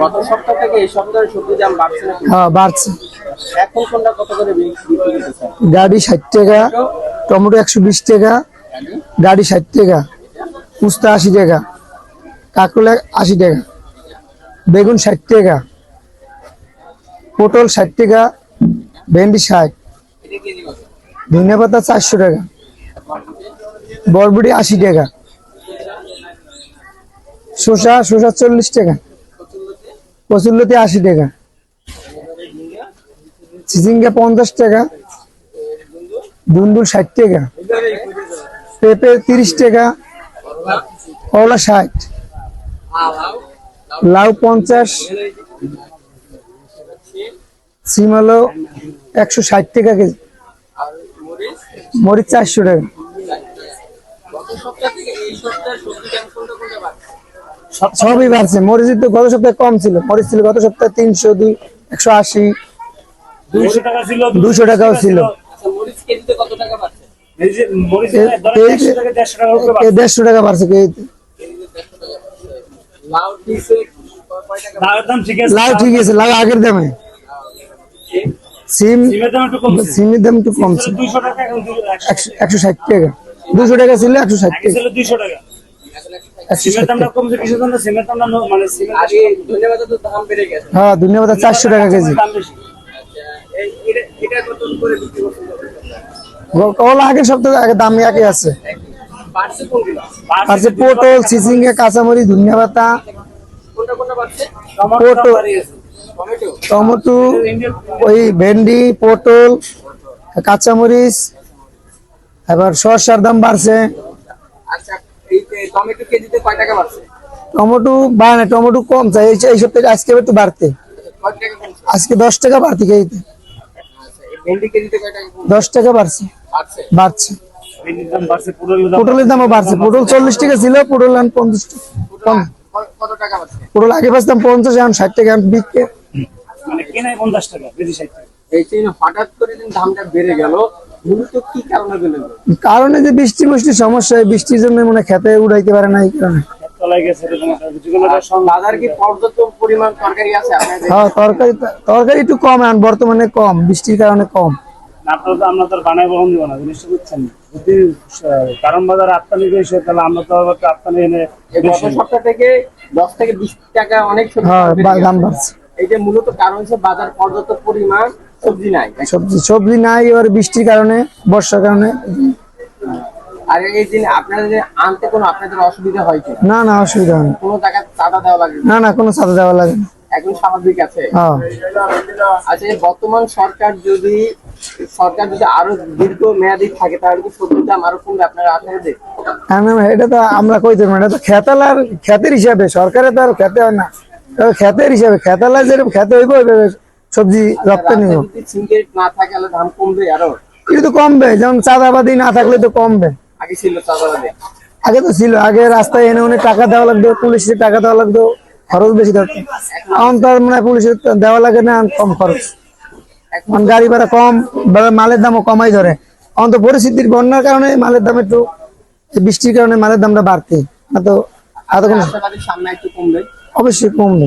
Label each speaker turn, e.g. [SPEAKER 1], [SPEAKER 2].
[SPEAKER 1] গত সপ্তাহ থেকে এই সপ্তাহে সবজি দাম বাড়ছে না
[SPEAKER 2] হ্যাঁ বাড়ছে।
[SPEAKER 1] এখন কোনটা কত করে বিক্রি করতেছেন
[SPEAKER 2] গাড়ি ষাট টাকা টমেটো একশো বিশ টাকা গাড়ি ষাট টাকা উস্তা আশি টাকা কাঁকরোলা আশি টাকা বেগুন ষাট টাকা পটল ষাট টাকা ভেন্ডি ষাট
[SPEAKER 1] এটা কেজি কত
[SPEAKER 2] ধনিয়া পাতা চারশো টাকা বরবটি আশি টাকা শসা শসা চল্লিশ টাকা। কচুল্লতি আশি টাকা। চিচিঙ্গা পঞ্চাশ টাকা। দুন্দুল ষাট টাকা। পেঁপে তিরিশ টাকা। করলা ষাট। লাউ পঞ্চাশ। সিম হলো একশো ষাট টাকা কেজি।
[SPEAKER 1] মরিচ
[SPEAKER 2] মরিচ চারশো টাকা। সবই বাড়ছে। মরিচ তো গত সপ্তাহে কম ছিল। মরিচ ছিল গত সপ্তাহে তিনশো দুই একশো আশি
[SPEAKER 3] দুইশো টাকা ছিল
[SPEAKER 2] দুশো টাকাও ছিল।
[SPEAKER 1] আচ্ছা
[SPEAKER 3] দেড়শো টাকা
[SPEAKER 2] বাড়ছে।
[SPEAKER 1] লাউ
[SPEAKER 3] ঠিক আছে।
[SPEAKER 2] লাউ ঠিক আছে লাউ আগের দামে। সিম
[SPEAKER 3] সিমের দাম একটু কমছে।
[SPEAKER 2] সিমের দাম একটু কম ছিল
[SPEAKER 3] একশো
[SPEAKER 2] ষাট টাকা। দুশো টাকা ছিল একশো ষাট টাকা।
[SPEAKER 3] মানে
[SPEAKER 1] ধন্যবাদ
[SPEAKER 2] হ্যাঁ ধনিয়া চারশো টাকা কেজি। কলা আগের সপ্তাহে আগে দাম একই আছে। যে পটল চিচিঙ্গা কাঁচামরিচ ধনিয়া পাতা। পটল।
[SPEAKER 1] টমেটো?
[SPEAKER 2] টমেটো ওই ভেন্ডি পটল কাঁচামরিচ এবার শসার দাম বাড়ছে।
[SPEAKER 1] আচ্ছা এই টমেটো কেজিতে কয় টাকা বাড়ছে?
[SPEAKER 2] টমেটো বাড়ে না টমেটো কম চাই। এই সপ্তাহে আজকে একটু বাড়তে।
[SPEAKER 1] কয় টাকা কমছে?
[SPEAKER 2] আজকে দশ টাকা বাড়তি কেজিতে।
[SPEAKER 1] আচ্ছা
[SPEAKER 2] দশ টাকা বাড়ছে।
[SPEAKER 1] বাড়ছে?
[SPEAKER 3] পটলের দাম
[SPEAKER 2] দামও বাড়ছে। পটল চল্লিশ টাকা ছিল পটল এখন পঞ্চাশ টাকা। পটল আগে বাঁচতাম পঞ্চাশ এখন ষাট টাকা এখন বিক্রি।
[SPEAKER 3] মানে পঞ্চাশ টাকা
[SPEAKER 1] এই হঠাৎ করে দিন দামটা বেড়ে গেল মূলত কি কারণে
[SPEAKER 2] যে বৃষ্টি বৃষ্টির সমস্যা বৃষ্টির জন্য মনে খেতে উড়াইতে পারে না এই কারণে।
[SPEAKER 1] তরকারি
[SPEAKER 2] হ্যাঁ তরকারি তরকারি একটু কম এখন বর্তমানে কম বৃষ্টির কারণে কম।
[SPEAKER 3] আপনারা তো আমরা তো বহন দিব না জিনিসটা বুঝছেন? যদি কারণ বাজার রপ্তানি বেশি তাহলে আমরা তো রপ্তানি এনে
[SPEAKER 1] গত সপ্তাহ থেকে দশ থেকে বিশ টাকা অনেক
[SPEAKER 2] হ্যাঁ। দাম বাড়ছে।
[SPEAKER 1] এই যে মূলত কারণ হচ্ছে বাজার পর্যাপ্ত পরিমাণ সবজি নাই
[SPEAKER 2] সবজি সবজি নাই এবার বৃষ্টির কারণে বর্ষার কারণে।
[SPEAKER 1] আর এই দিন আপনাদের আনতে কোনো আপনাদের অসুবিধা হয় কি?
[SPEAKER 2] না না অসুবিধা হয় না।
[SPEAKER 1] কোনো টাকা চাঁদা দেওয়া লাগে? না?
[SPEAKER 2] না কোনো ছাতা দেওয়া লাগে
[SPEAKER 1] এখন স্বাভাবিক আছে?
[SPEAKER 2] হ্যাঁ।
[SPEAKER 1] আচ্ছা বর্তমান সরকার যদি সরকার যদি আরও দীর্ঘ মেয়াদি থাকে তাহলে কি সবজির দাম আরও কমবে আপনারা আশা
[SPEAKER 2] হ্যাঁ এটা তো আমরা কইতে পারি এটা তো খেতালার খেতের হিসাবে সরকারের তো আর খেতে হয় না। খেতের হিসাবে খেতালা যেরকম খেতে হইব সবজি রপ্তানি হোক।
[SPEAKER 1] কমবে
[SPEAKER 2] এটা তো কমবে যেমন চাঁদাবাদি না থাকলে তো কমবে।
[SPEAKER 1] আগে ছিল
[SPEAKER 2] আগে তো ছিল আগে রাস্তায় এনে অনেক টাকা দেওয়া লাগতো পুলিশের টাকা দেওয়া লাগতো খরচ বেশি থাকতো। এখন তো মানে পুলিশের দেওয়া লাগে না কম খরচ। এখন গাড়ি ভাড়া কম বা মালের দামও কমাই ধরে। এখন তো পরিস্থিতির বন্যার কারণে মালের দাম একটু বৃষ্টির কারণে মালের দামটা বাড়তে। না তো অবশ্যই কমবে।